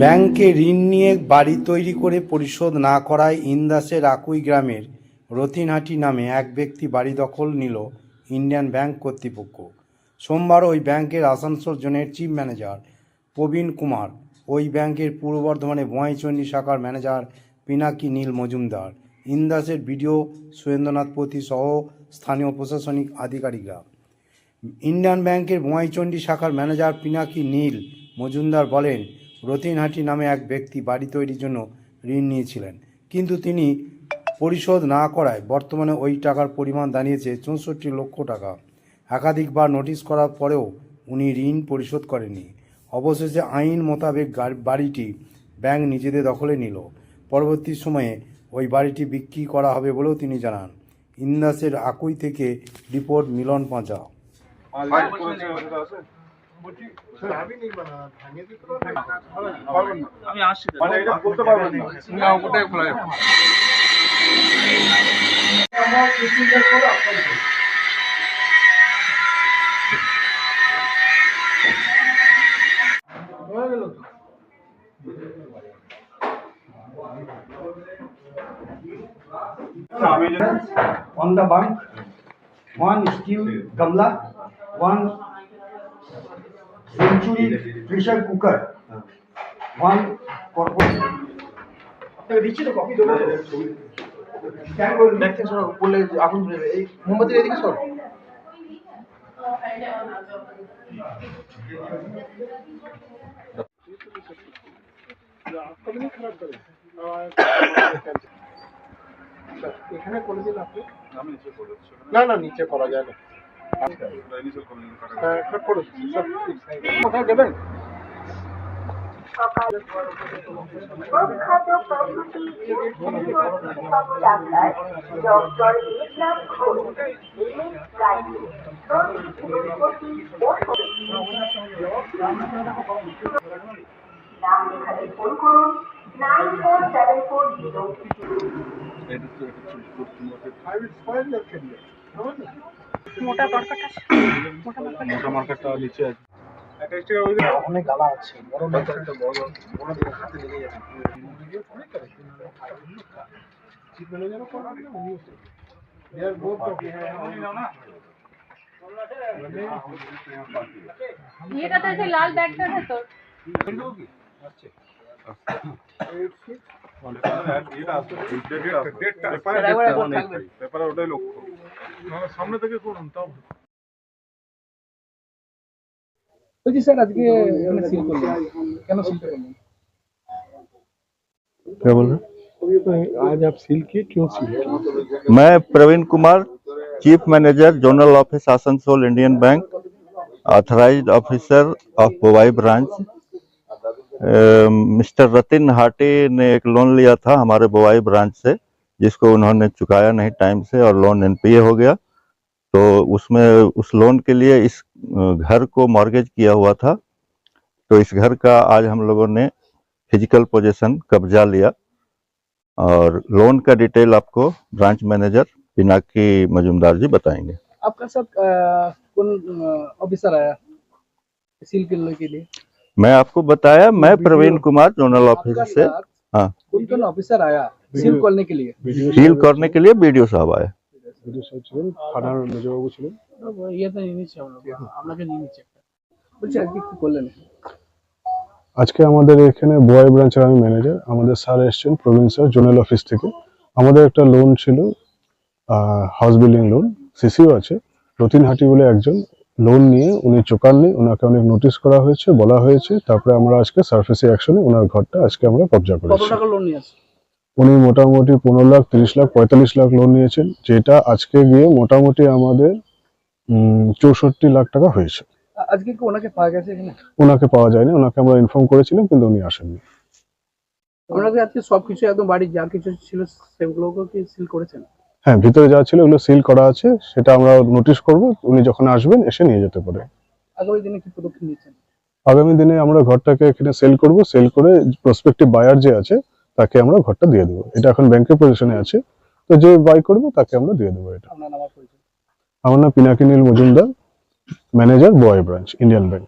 ব্যাংকে ঋণ নিয়ে বাড়ি তৈরি করে পরিশোধ না করায় ইন্দাসের আকুই গ্রামের রতিনহাটি নামে এক ব্যক্তি বাড়ি দখল নিল ইন্ডিয়ান ব্যাংক কর্তৃপক্ষ। সোমবার ওই ব্যাংকের আসানসোল জোনের চিফ ম্যানেজার প্রবীণ কুমার, ওই ব্যাংকের পূর্ব বর্ধমানে বোয়াইচন্ডী শাখার ম্যানেজার পিনাকি নীল মজুমদার, ইন্দাসের বিডিও সুরেন্দ্রনাথ পতি সহ স্থানীয় প্রশাসনিক আধিকারিকরা। ইন্ডিয়ান ব্যাংকের বোয়াইচন্ডী শাখার ম্যানেজার পিনাকি নীল মজুমদার বলেন রতিনহাটি নামে এক ব্যক্তি বাড়ি তৈরির জন্য ঋণ নিয়েছিলেন। কিন্তু তিনি পরিশোধ না করায় বর্তমানে ওই টাকার পরিমাণ দাঁড়িয়েছে চৌষট্টি লক্ষ টাকা। একাধিকবার নোটিশ করার পরেও উনি ঋণ পরিশোধ করেননি। অবশেষে আইন মোতাবেক বাড়িটি ব্যাংক নিজেদের দখলে নিল। পরবর্তী সময়ে ওই বাড়িটি বিক্রি করা হবে বলেও তিনি জানান। ইন্দাসের আকুই থেকে রিপোর্ট মিলন পাঁচা ফাইল করেছে ওটা আছে পারবেন না আমি আসছি তো। মানে এটা বলতে পারবেন না না ওটাই খোলা যাবে on the bunk, one steel gamla, one pressure cooker, one corporate. আপনাকে দিচ্ছি তো কপি দেবো? বললে আগুন এই মোমবাতির এদিকে সর এখানে করে দিন আপনি না না নিচে করা যায় না। কোথায় দেবেন প্রখ্যাত পদ্ধতি ডাক্তার ডক্টর বিপ্লব ঘোষ নাম লেখাতে ফোন করুন nine four seven four zero মোটা মার্কেটটা নিচে আছে একটা স্টিকার ওই দিকে অনেক গালা আছে বড় মাছ একটা বড় বড় দিকে হাতে লেগে যাবে। চিপ ম্যানেজারও করবেন না উনিও এর বহুত এটা তো সেই লাল ব্যাগটার ভেতর পেপারে ওটাই লক্ষ্য। সামনে থেকে করুন তাও বলছি স্যার আজকে এখানে সিল করলেন কেন সিলটা করলেন क्या बोल रहे आज आप सील किए क्यों सील किए हैं? मैं Praveen Kumar chief manager zonal office Asansol Indian Bank authorised officer of Bowai branch mister Ratin Hati ने एक लोन लिया था हमारे बोवाई ब्रांच से जिसको उन्होंने चुकाया नहीं टाइम से और लोन एनपीए हो गया तो उसमें उस लोन के लिए इस घर को मॉर्गेज किया हुआ था। तो इस घर का आज हम लोगों ने फ़िज़िकल पोजीशन कब्जा लिया और लोन का डिटेल आपको ब्रांच मैनेजर पिनाकी मजुमदार जी बताएँगे। आपका अ, कौन ऑफिसर आया सील करने के लिए? मैं आपको बताया मैं प्रवीण कुमार जोनल ऑफ़िस आपका से। हाँ। कौन कौन ऑफिसर आया? सील करने के लिए सील करने के लिए बीडीओ साहब आए ছিলেন থানার মেজবাবু ছিলেন তো ইয়ে তো নিয়ে নিচ্ছি আমরা আপনাকে নিয়ে নিচ্ছি একটা বলছি আজকে কি করলেন আজকে আমাদের এখানে বোয়াই ব্রাঞ্চের আমি ম্যানেজার আমাদের স্যার এসেছেন প্রবীণ স্যার জোনাল অফিস থেকে আমাদের একটা লোন ছিল হাউস বিল্ডিং লোন সিসিও আছে রতিনহাটি বলে একজন লোন নিয়ে উনি চোকাননি ওনাকে অনেক নোটিশ করা হয়েছে বলা হয়েছে তারপরে আমরা আজকে সার্ফেসি অ্যাকশনে ওনার ঘরটা আজকে আমরা কবজা কত করেছি উনি মোটামুটি পনেরো লাখ তিরিশ লাখ পঁয়তাল্লিশ লাখ লোন নিয়েছেন যেটা আজকে গিয়ে মোটামুটি আমাদের চৌষট্টি লাখ টাকা হয়েছে। আজকে কি ওনাকে পাওয়া গেছে ওনাকে পাওয়া যায়নি ওনাকে আমরা ইনফর্ম করেছিলাম কিন্তু উনি আসেননি। আপনাদের আজকে সবকিছু একদম বাড়ির যা কিছু ছিল সেগুলোকে কি সিল করেছেন? হ্যাঁ ভিতরে যা ছিল ওগুলো সিল করা আছে সেটা আমরা নোটিশ করব উনি যখন আসবেন এসে নিয়ে যেতে পারে। আগামী দিনে কি পদক্ষেপ নিচ্ছেন আগামী দিনে আমরা ঘরটাকে এখানে সেল করব সেল করে প্রসপেক্টিভ বায়ার যে আছে তাকে আমরা ঘরটা দিয়ে দেবো। এটা এখন ব্যাংকের পজিশনে আছে। তো যে বাই করবে তাকে আমরা দিয়ে দেবো এটা। আমার নাম Pinaki Nil Majumdar manager Boai branch Indian bank